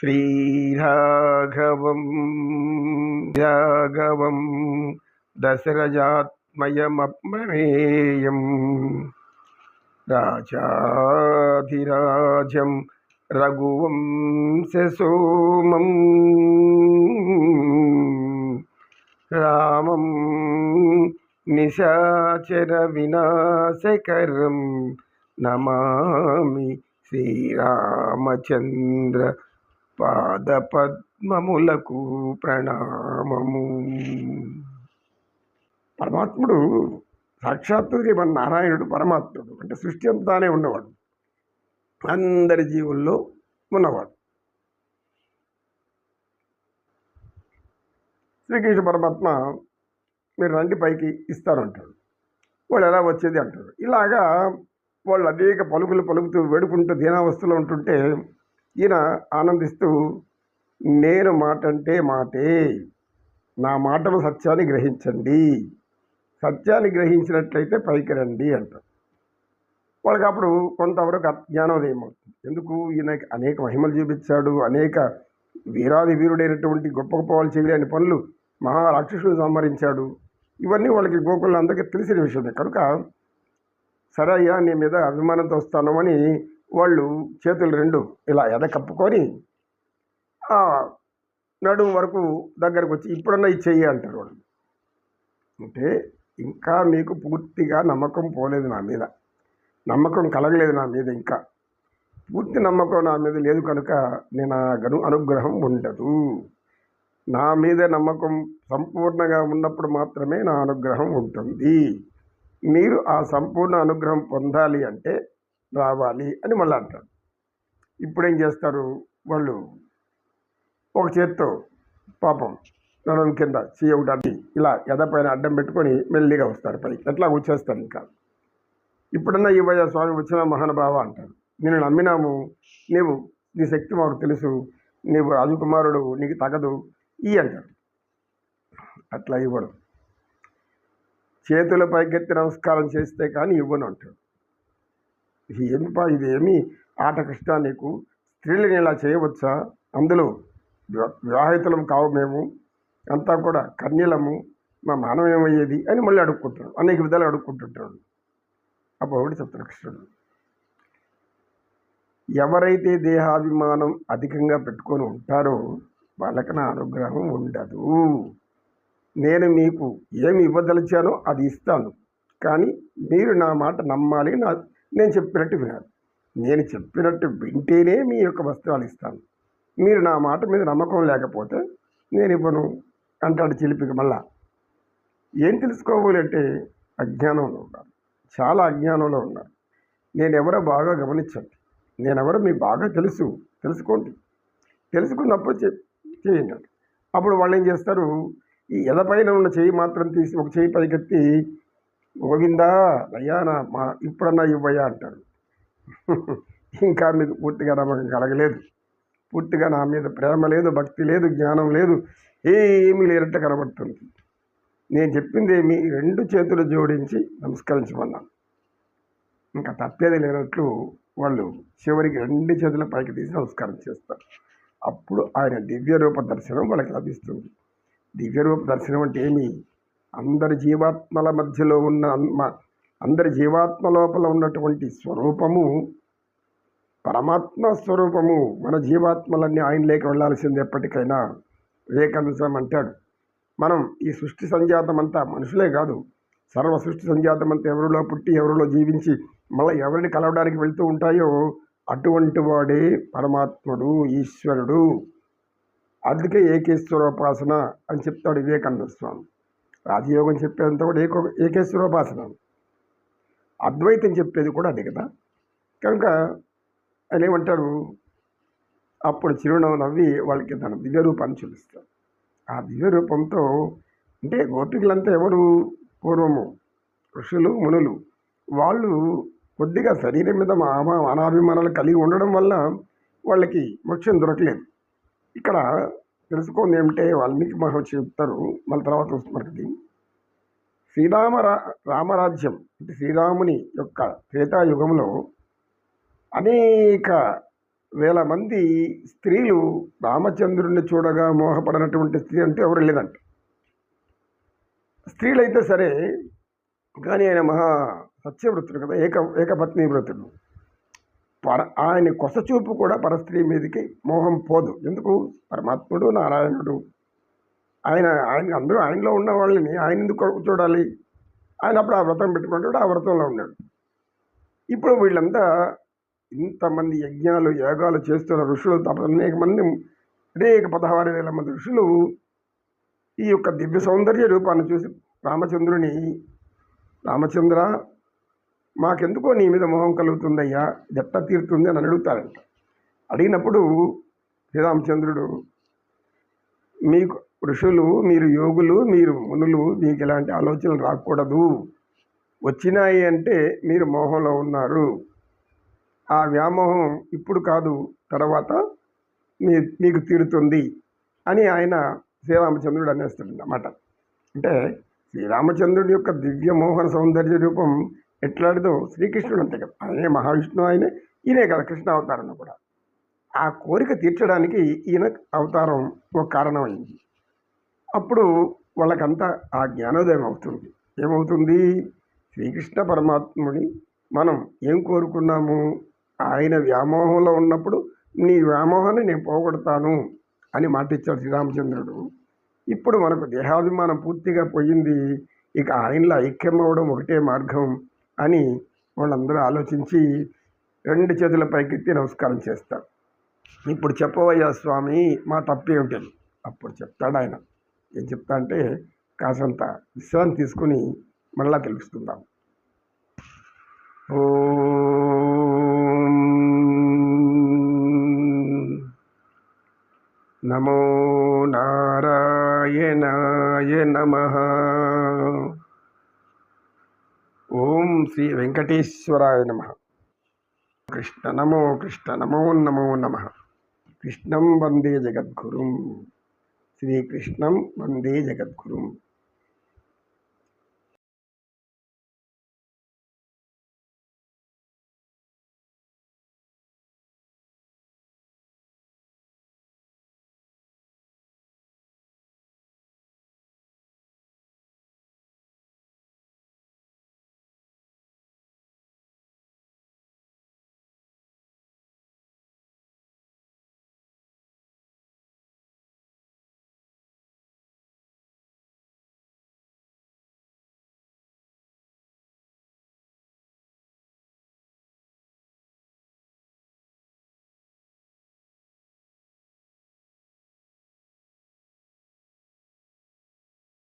श्रीराघवं राघवं दशरजात्मयमप्रमेयं राजाधिराजं रघुवंशसोमं रामं निशाचरविनाशकरं नमामि श्रीरामचन्द्र పాదపద్మములకు ప్రణామము. పరమాత్ముడు సాక్షాత్తు మన నారాయణుడు పరమాత్ముడు. అంటే సృష్టి అంతానే ఉన్నవాడు. అందరి జీవుల్లో ఉన్నవాడు. శ్రీకృష్ణ పరమాత్మ మీరు రండి పైకి ఇస్తారంటాడు వాళ్ళు ఎలా వచ్చేది అంటారు ఇలాగా వాళ్ళు అనేక పలుకులు పలుకుతూ వేడుకుంటూ దీనావస్థలో ఉంటుంటే ఈయన ఆనందిస్తూ నేను మాట అంటే మాటే నా మాటలు సత్యాన్ని గ్రహించండి. సత్యాన్ని గ్రహించినట్లయితే పైకి రండి అంటారు వాళ్ళకి అప్పుడు కొంతవరకు అజ్ఞానోదయం అవుతుంది ఎందుకు? ఈయన అనేక మహిమలు చూపించాడు అనేక వీరాది వీరుడైనటువంటి గొప్ప గొప్ప వాళ్ళు చేయలేని పనులు మహారాక్షసుడు సంహరించాడు. ఇవన్నీ వాళ్ళకి గోకులందరికీ తెలిసిన విషయమే. కనుక సరే అయ్యా నీ మీద అభిమానంతో వస్తాను అని వాళ్ళు చేతులు రెండు ఇలా ఎద కప్పుకొని నడుము వరకు దగ్గరకు వచ్చి ఇప్పుడన్నా ఇది చెయ్యి అంటారు వాళ్ళు. అంటే ఇంకా మీకు పూర్తిగా నమ్మకం పోలేదు నా మీద. నమ్మకం కలగలేదు నా మీద ఇంకా. పూర్తి నమ్మకం నా మీద లేదు కనుక నేను ఆ గను అనుగ్రహం ఉండదు. నా మీద నమ్మకం సంపూర్ణంగా ఉన్నప్పుడు మాత్రమే నా అనుగ్రహం ఉంటుంది. మీరు ఆ సంపూర్ణ అనుగ్రహం పొందాలి అంటే రావాలి అని మళ్ళీ అంటారు ఇప్పుడేం చేస్తారు వాళ్ళు? ఒక చేత్తో పాపం నడుము కింద చెయ్యి ఒకటి అడ్డి ఇలా ఎదపైన అడ్డం పెట్టుకొని మెల్లిగా వస్తారు పైకి. ఎట్లా వచ్చేస్తారు ఇంకా. ఇప్పుడన్నా ఇవ్వయ్య స్వామి వచ్చిన మహానుభావ అంటారు నేను నమ్మినాము నీవు నీ శక్తి మాకు తెలుసు నీవు రాజకుమారుడు నీకు తగదు ఈ అంటారు అట్లా ఇవ్వడు. చేతుల పైకెత్తి నమస్కారం చేస్తే కానీ ఇవ్వను అంటాడు. ఇది ఏమిపా ఇదేమి ఆట కృష్ణ నీకు? స్త్రీలని ఇలా చేయవచ్చా? అందులో వివాహితులం కావు మేము. అంతా కూడా కన్యలము మా మానవం ఏమయ్యేది? అని మళ్ళీ అడుక్కుంటాడు. అనేక విధాలు అడుక్కుంటుంటాడు. అప్పుడు ఒకటి చెప్తాడు కృష్ణుడు. ఎవరైతే దేహాభిమానం అధికంగా పెట్టుకొని ఉంటారో వాళ్ళకి నా అనుగ్రహం ఉండదు. నేను మీకు ఏమి ఇవ్వదలిచానో అది ఇస్తాను. కానీ మీరు నా మాట నమ్మాలి. నా నేను చెప్పినట్టు వినాలి. నేను చెప్పినట్టు వింటేనే మీ యొక్క వస్త్రాలు ఇస్తాను. మీరు నా మాట మీద నమ్మకం లేకపోతే నేను ఇవ్వను అంటాడు చిలిపికి మళ్ళా. ఏం తెలుసుకోవాలి అంటే అజ్ఞానంలో ఉన్నారు చాలా అజ్ఞానంలో ఉన్నారు నేనెవరో బాగా గమనించండి. నేనెవరో మీకు బాగా తెలుసు. తెలుసుకోండి. తెలుసుకున్నప్పుడు చె చేయండి. అప్పుడు వాళ్ళు ఏం చేస్తారు? ఈ ఎదపైన ఉన్న చేయి మాత్రం తీసి ఒక చేయి పైకెత్తి గోవిందా అయ్యా నా మా ఇప్పుడన్నా ఇవ్వయ్యా అంటారు ఇంకా మీకు పూర్తిగా నమ్మకం కలగలేదు. పూర్తిగా నా మీద ప్రేమ లేదు భక్తి లేదు జ్ఞానం లేదు ఏమీ లేనట్టు కనబడుతుంది. నేను చెప్పింది ఏమి రెండు చేతులు జోడించి నమస్కరించమన్నాను. ఇంకా తప్పేది లేనట్లు వాళ్ళు చివరికి రెండు చేతుల పైకి తీసి నమస్కారం చేస్తారు. అప్పుడు ఆయన దివ్య రూప దర్శనం వాళ్ళకి లభిస్తుంది. దివ్య రూప దర్శనం అంటే ఏమి? అందరి జీవాత్మల మధ్యలో ఉన్న అందరి జీవాత్మ లోపల ఉన్నటువంటి స్వరూపము పరమాత్మ స్వరూపము మన జీవాత్మలన్నీ ఆయనలోకి వెళ్ళాల్సింది ఎప్పటికైనా వివేకానంద అంటాడు. మనం ఈ సృష్టి సంజాతం అంతా మనుషులే కాదు సర్వ సృష్టి సంజాతం అంతా ఎవరిలో పుట్టి ఎవరిలో జీవించి మళ్ళీ ఎవరిని కలవడానికి వెళ్తూ ఉంటాయో అటువంటి వాడే పరమాత్ముడు ఈశ్వరుడు. అందుకే ఏకేశ్వరోపాసన అని చెప్తాడు వివేకానంద స్వామి రాజయోగం చెప్పేంత కూడా ఏకో ఏకేశ్వరోపాసన అద్వైతం చెప్పేది కూడా అదే కదా. కనుక ఆయన ఏమంటాడు? అప్పుడు చిరునవ్వు నవ్వి వాళ్ళకి తన దివ్య రూపాన్ని చూపిస్తాడు. ఆ దివ్య రూపంతో అంటే గోపికలంతా ఎవరు? పూర్వము ఋషులు మునులు. వాళ్ళు కొద్దిగా శరీరం మీద మా మా- అనాభిమానాలు కలిగి ఉండడం వల్ల వాళ్ళకి మోక్షం దొరకలేదు. ఇక్కడ తెలుసుకోండి ఏమిటంటే వాల్మీకి మహర్షి చెప్తారు. మళ్ళీ తర్వాత వస్తుంది శ్రీరామ రా- రామరాజ్యం అంటే శ్రీరాముని యొక్క త్రేతాయుగంలో అనేక వేల మంది స్త్రీలు రామచంద్రుడిని చూడగా మోహపడినటువంటి స్త్రీ అంటే ఎవరు లేదంట. స్త్రీలైతే సరే కానీ ఆయన మహా సత్యవృత్తుడు కదా ఏక ఏకపత్ని వృత్తుడు పర ఆయన కొసచూపు కూడా పరస్త్రీ మీదకి మోహం పోదు. ఎందుకు? పరమాత్ముడు నారాయణుడు. ఆయన ఆయన అందరూ ఆయనలో ఉన్న వాళ్ళని ఆయన ఎందుకు చూడాలి? ఆయన అప్పుడు ఆ వ్రతం పెట్టుకుంటాడు ఆ వ్రతంలో ఉన్నాడు. ఇప్పుడు వీళ్ళంతా ఇంతమంది యజ్ఞాలు యాగాలు చేస్తున్న ఋషులు తప్ప అనేక మంది అనేక పదహారు వేల మంది ఋషులు ఈ యొక్క దివ్య సౌందర్య రూపాన్ని చూసి రామచంద్రుని రామచంద్ర మాకెందుకో నీ మీద మోహం కలుగుతుందయ్యా జట్ట తీరుతుంది అని అడుగుతారంట. అడిగినప్పుడు శ్రీరామచంద్రుడు మీకు ఋషులు మీరు యోగులు మీరు మునులు మీకు ఇలాంటి ఆలోచనలు రాకూడదు. వచ్చినాయి అంటే మీరు మోహంలో ఉన్నారు. ఆ వ్యామోహం ఇప్పుడు కాదు తర్వాత మీ మీకు తీరుతుంది అని ఆయన శ్రీరామచంద్రుడు అనేస్తాడు అన్నమాట అంటే శ్రీరామచంద్రుడి యొక్క దివ్య మోహన సౌందర్య రూపం ఎట్లాడిదో శ్రీకృష్ణుడు అంతే కదా. ఆయనే మహావిష్ణువు ఆయనే ఈయనే కదా కృష్ణ అవతారం కూడా. ఆ కోరిక తీర్చడానికి ఈయన అవతారం ఒక కారణమైంది. అప్పుడు వాళ్ళకంతా ఆ జ్ఞానోదయం అవుతుంది. ఏమవుతుంది? శ్రీకృష్ణ పరమాత్ముని మనం ఏం కోరుకున్నాము? ఆయన వ్యామోహంలో ఉన్నప్పుడు నీ వ్యామోహాన్ని నేను పోగొడతాను అని మాట ఇచ్చాడు శ్రీరామచంద్రుడు. ఇప్పుడు మనకు దేహాభిమానం పూర్తిగా పోయింది. ఇక ఆయనలో ఐక్యం అవ్వడం ఒకటే మార్గం. అని వాళ్ళందరూ ఆలోచించి రెండు చేతుల పైకెత్తి నమస్కారం చేస్తారు. ఇప్పుడు చెప్పవయ్యా స్వామి మా తప్పేమిటని. అప్పుడు చెప్తాడు ఆయన. ఏం చెప్తా అంటే కాసంత విశ్రాంతి తీసుకుని మళ్ళా తెలుసుకుందాం. ఓ నమో నారాయణాయ నమ. ఓం శ్రీ వెంకటేశ్వరాయ నమ. కృష్ణ నమో కృష్ణ నమో నమో నమ. కృష్ణం వందే జగద్గురుం. శ్రీకృష్ణం వందే జగద్గురుం.